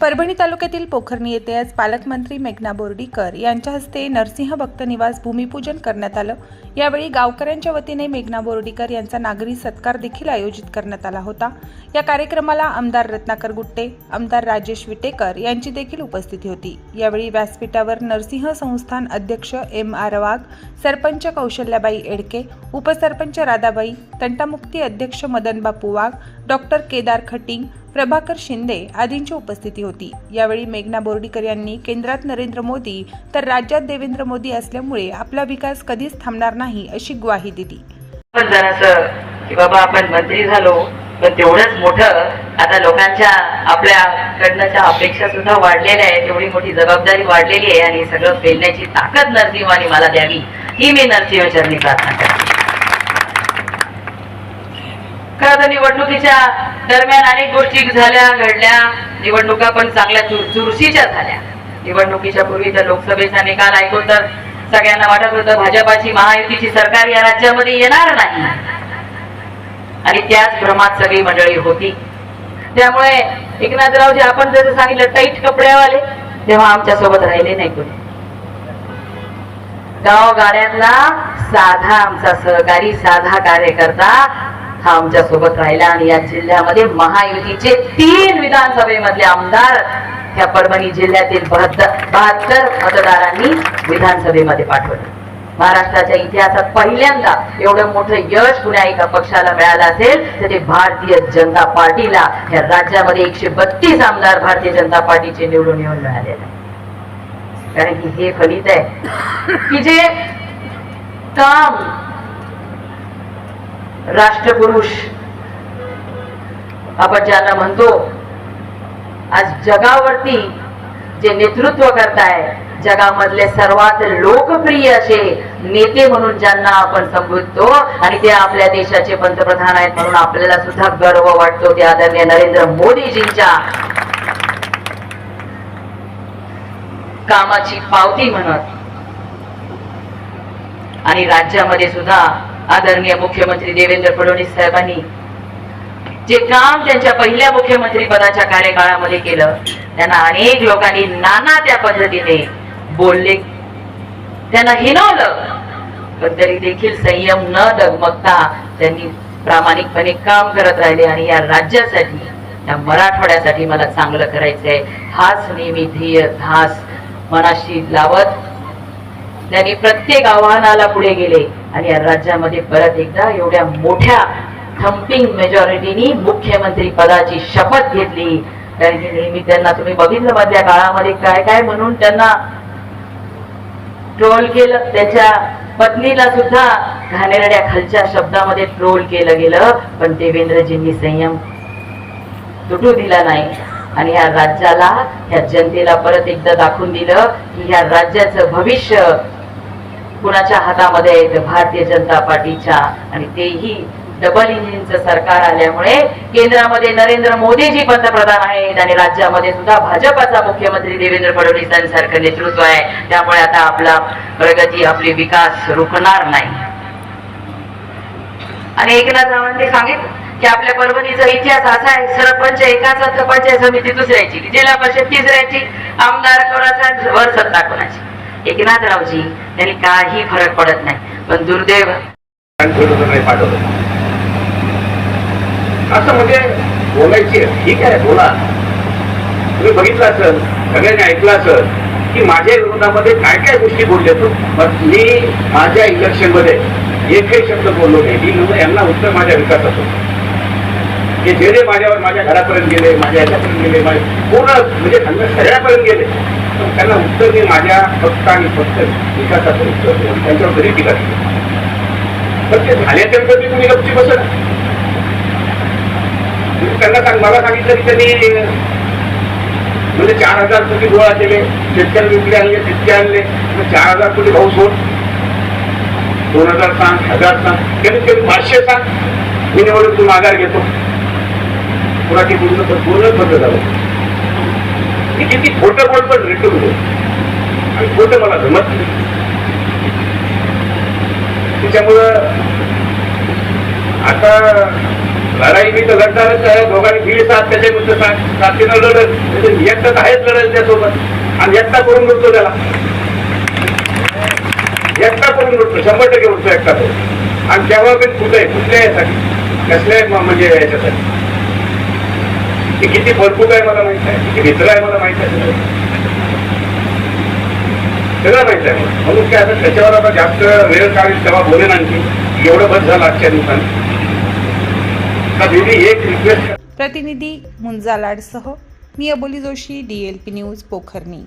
परभणी तालुक्यातील पोखरणी येथे आज पालकमंत्री मेघना बोर्डीकर यांच्या हस्ते नरसिंह भक्त निवास भूमिपूजन करण्यात आलं. यावेळी गावकऱ्यांच्या वतीने मेघना बोर्डीकर यांचा नागरी सत्कार देखील आयोजित करण्यात आला होता. या कार्यक्रमाला आमदार रत्नाकर गुट्टे आमदार राजेश विटेकर यांची देखील उपस्थिती होती. यावेळी व्यासपीठावर नरसिंह संस्थान अध्यक्ष एम आर वाघ सरपंच कौशल्याबाई एडके उपसरपंच राधाबाई तंटामुक्ती अध्यक्ष मदन बापू वाघ डॉक्टर केदार खटिंग प्रभाकर शिंदे आदींची उपस्थिती होती. यावेळी मेघना बोर्डीकर यांनी केंद्रात नरेंद्र मोदी तर राज्यात देवेंद्र मोदी असल्यामुळे आपला विकास कधीच थांबणार नाही अशी ग्वाही दिली. की बाबा आपण मंत्री झालो पण तेवढंच मोठं आता लोकांच्या आपल्याकडनंच्या अपेक्षा सुद्धा वाढलेल्या आहेत तेवढी मोठी जबाबदारी वाढलेली आहे आणि सगळं पेलण्याची ताकद नरसिंहाने मला द्यावी ही मी नरसिंह चरणी प्रार्थना करते. खरं निवडणुकीच्या दरम्यान अनेक गोष्टी झाल्या घडल्या. निवडणुका पण चांगल्या चुरशीच्या झाल्या. निवडणुकीच्या पूर्वी तर लोकसभेचा निकाल ऐकून तर सगळ्यांना वाटत होतं भाजपाची महायुतीची सरकार या राज्यामध्ये येणार नाही. आणि त्याच भ्रमात सगळी मंडळी होती. त्यामुळे एकनाथरावजी आपण जसं सांगितलं टाईट कपड्यावाले तेव्हा आमच्यासोबत राहिले नाही कोणी. गाव गाड्यांना साधा आमचा सहकारी साधा कार्यकर्ता हा आमच्यासोबत राहिला आणि या जिल्ह्यामध्ये महायुतीचे तीन विधानसभेमधले आमदार ह्या परभणी जिल्ह्यातील बहात्तर मतदारांनी विधानसभेमध्ये पाठवले. महाराष्ट्राच्या इतिहासात पहिल्यांदा एवढं मोठं यश कुण्या एका पक्षाला मिळालं असेल तर ते भारतीय जनता पार्टीला या राज्यामध्ये एकशे बत्तीस आमदार भारतीय जनता पार्टीचे निवडून येऊन मिळालेले कारण की हे फलित आहे की जे काम राष्ट्रपुरुष. आपण ज्यांना म्हणतो आज जगावरती जे नेतृत्व करताय जगामधले सर्वात लोकप्रिय असे नेते म्हणून ज्यांना आपण संबोधतो आणि ते आपल्या देशाचे पंतप्रधान आहेत म्हणून आपल्याला सुद्धा गर्व वाटतो ते आदरणीय नरेंद्र मोदीजींच्या कामाची पावती म्हणत. आणि राज्यामध्ये सुद्धा आदरणीय मुख्यमंत्री देवेंद्र फडणवीस साहेबांनी जे काम त्यांच्या पहिल्या मुख्यमंत्री पदाच्या कार्यकाळामध्ये केलं त्यांना अनेक लोकांनी नाना त्या पद्धतीने बोलले. त्यांना हिनवलं. पण तरी देखील संयम न दगमगता त्यांनी प्रामाणिकपणे काम करत राहिले आणि या राज्यासाठी या मराठवाड्यासाठी मला चांगलं करायचंय. हाच नेहमी ध्येय ध्यास मनाशी लावत. त्यांनी प्रत्येक आव्हानाला पुढे गेले. आणि या राज्यामध्ये परत एकदा एवढ्या मोठ्या थम्पिंग मेजॉरिटीनी मुख्यमंत्री पदाची शपथ घेतली. कारण की नेहमी त्यांना तुम्ही बघितलं मधल्या काळामध्ये काय काय म्हणून त्यांना ट्रोल केलं. त्याच्या पत्नीला सुद्धा घाणेरड्या खालच्या शब्दामध्ये ट्रोल केलं गेलं. पण देवेंद्रजींनी संयम तुटू दिला नाही. आणि ह्या राज्याला ह्या जनतेला परत एकदा दाखवून दिलं की ह्या राज्याचं भविष्य कुणाच्या हातामध्ये आहे भारतीय जनता पार्टीच्या आणि तेही डबल इंजिनचं सरकार आल्यामुळे केंद्रामध्ये नरेंद्र मोदीजी पंतप्रधान आहेत आणि राज्यामध्ये सुद्धा भाजपाचा मुख्यमंत्री देवेंद्र फडणवीस यांसारखं नेतृत्व आहे. त्यामुळे आता आपला प्रगती आपली विकास रुकणार नाही. आणि एकनाथ रावांनी सांगितलं की आपल्या परभणीचा इतिहास असा आहे सरपंच एकाचा तर पंचायत समिती दुसऱ्याची जिल्हा परिषद तिसऱ्याची आमदार कोणाचा वर सत्ता कोणाची? एकनाथरावजी त्यांनी काही फरक पडत नाही. पण दुर्दैव नाही पाठवलं असं म्हणजे बोलायची ठीक आहे बोला. तुम्ही बघितलं असेल सगळ्यांनी ऐकलं असेल की माझ्या विरोधामध्ये काय काय गोष्टी बोलले तू मग मी माझ्या इलेक्शनमध्ये एकही शब्द बोललो नाही. मी म्हणलं यांना उत्तर माझ्या विकासाचं हे जे जे माझ्यावर माझ्या घरापर्यंत गेले माझ्या याच्यापर्यंत गेले माझे पूर्ण म्हणजे सगळ्यापर्यंत गेले. त्यांना उत्तर मी माझ्या फक्त आणि फक्त विकासाचं उत्तर देऊन त्यांच्यावर घरी टीका केली. पण ते झाल्याच्यानंतर तुम्ही गपची बसत त्यांना सांग मला सांगितलं की त्यांनी म्हणजे चार हजार कोटी गोळा केले शेतकरी विकले आणले तितके आणले. चार हजार कोटी भाऊ सोड. दोन हजार सांग हजार सांग. कमीत कमी पाचशे सांग. मी निवडून तू माघार घेतो. कुणाची पूर्ण पूर्णच बंद झालं. की किती खोटं बोल पण रिटून आणि खोटं मला जमत नाही. त्याच्यामुळं आता लढाई मी तर लढणारच आहे. दोघांनी दिली साथ त्याच्याविरुद्ध साथीनं लढत. म्हणजे त्याचे तर आहेच लढत त्यासोबत. आणि एकटा करून उठतो त्याला. एकटा करून उठतो शंभर टक्के उठतो एकटा तो. आणि तेव्हा पण कुठे कुठल्या यासाठी? कसल्या म्हणजे याच्यासाठी? ते किती भरपूर आहे मला माहीत आहे. किती मित्र आहे मला माहीत आहे. सगळं माहीत आहे. म्हणून काय आता त्याच्यावर आता जास्त वेळ काढेल तेव्हा बोलेन आणखी. एवढं बस झालं आजच्या दिवसांनी एक रिक्वेस्ट प्रतिनिधी मुंजा लाडसह मी अबोली जोशी डीएलपी न्यूज पोखरणी.